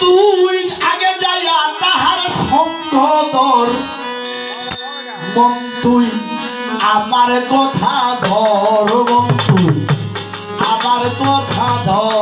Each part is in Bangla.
তুই, আগে যাইয়া তাহার সম্ভবর মন তুই, আমার কথা ধর মন তুই, আমার কথা ধর।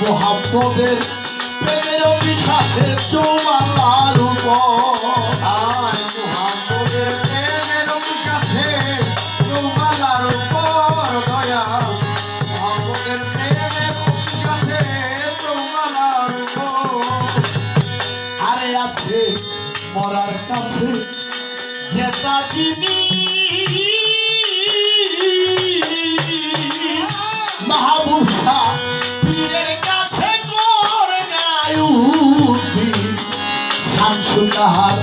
মোহাম্মদের প্রেমের অভিশাপের চোমালার উপর মোহাম্মদের প্রেমের অভিশাপের চোমালার উপর দয়া মোহাম্মদের প্রেমের অভিশাপের চোমালার উপর আরে আছে মরার কাছে জেতা জিনিস তাহার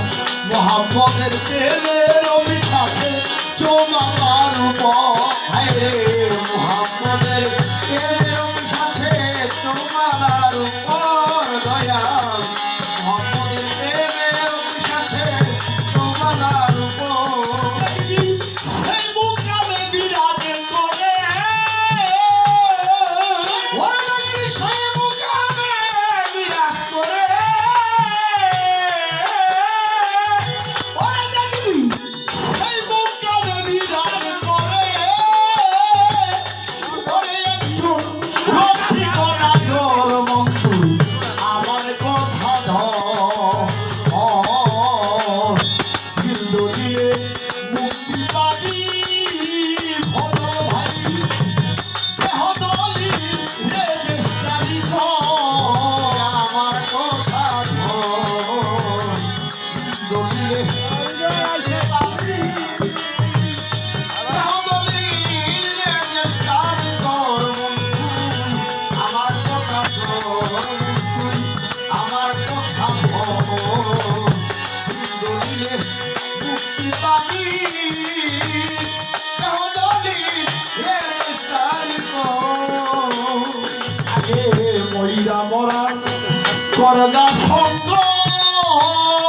মহাপদের প্রেমের অভিশাপে চোমার পরে মহাপদের 路。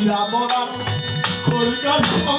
মরা কলকাতা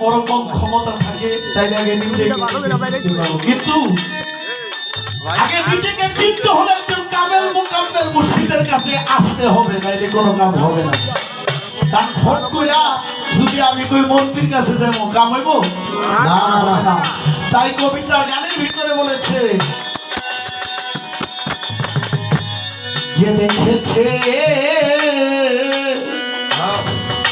ওরকম ক্ষমতা থাকে তাইলে আগে নিজেকে কিন্তু আগে নিজেকে চিনতে হলে একজন কামেল মুকাম্মেল মুর্শিদের কাছে আসতে হবে তাইলে কোনো কাজ হবে না। তার কইরা যদি আমি কই মন্ত্রীর কাছে যাব কাম হইব? না না না। তাই কবিতা গানের ভিতরে বলেছে যে দেখেছে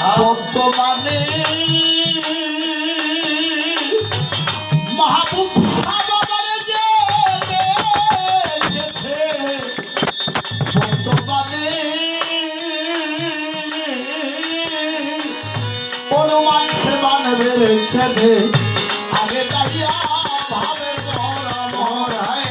বর্তমানে মাহবুব বর্তমানে অনুমান সে মানবে রেখে দে। আগে যাইয়া ভাবে মরা মরায়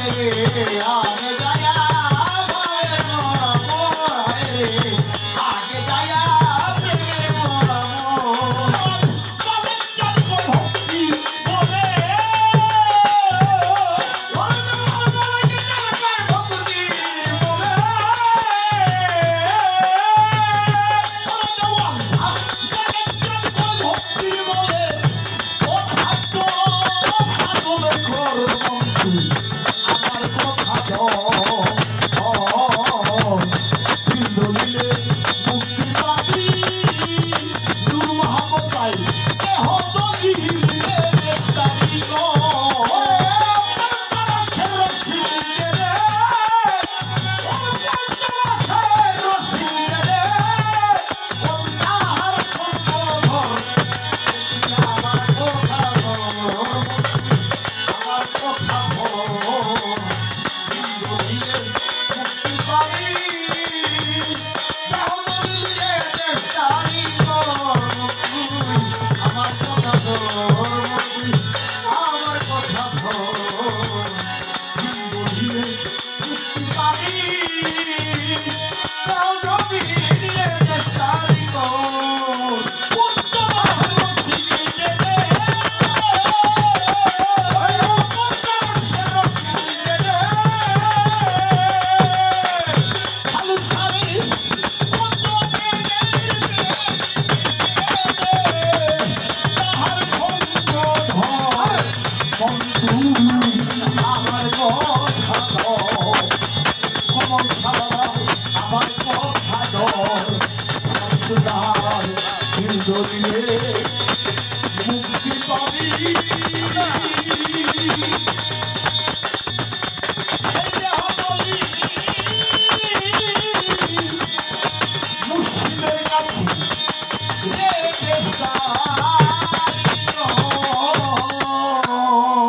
Sobe.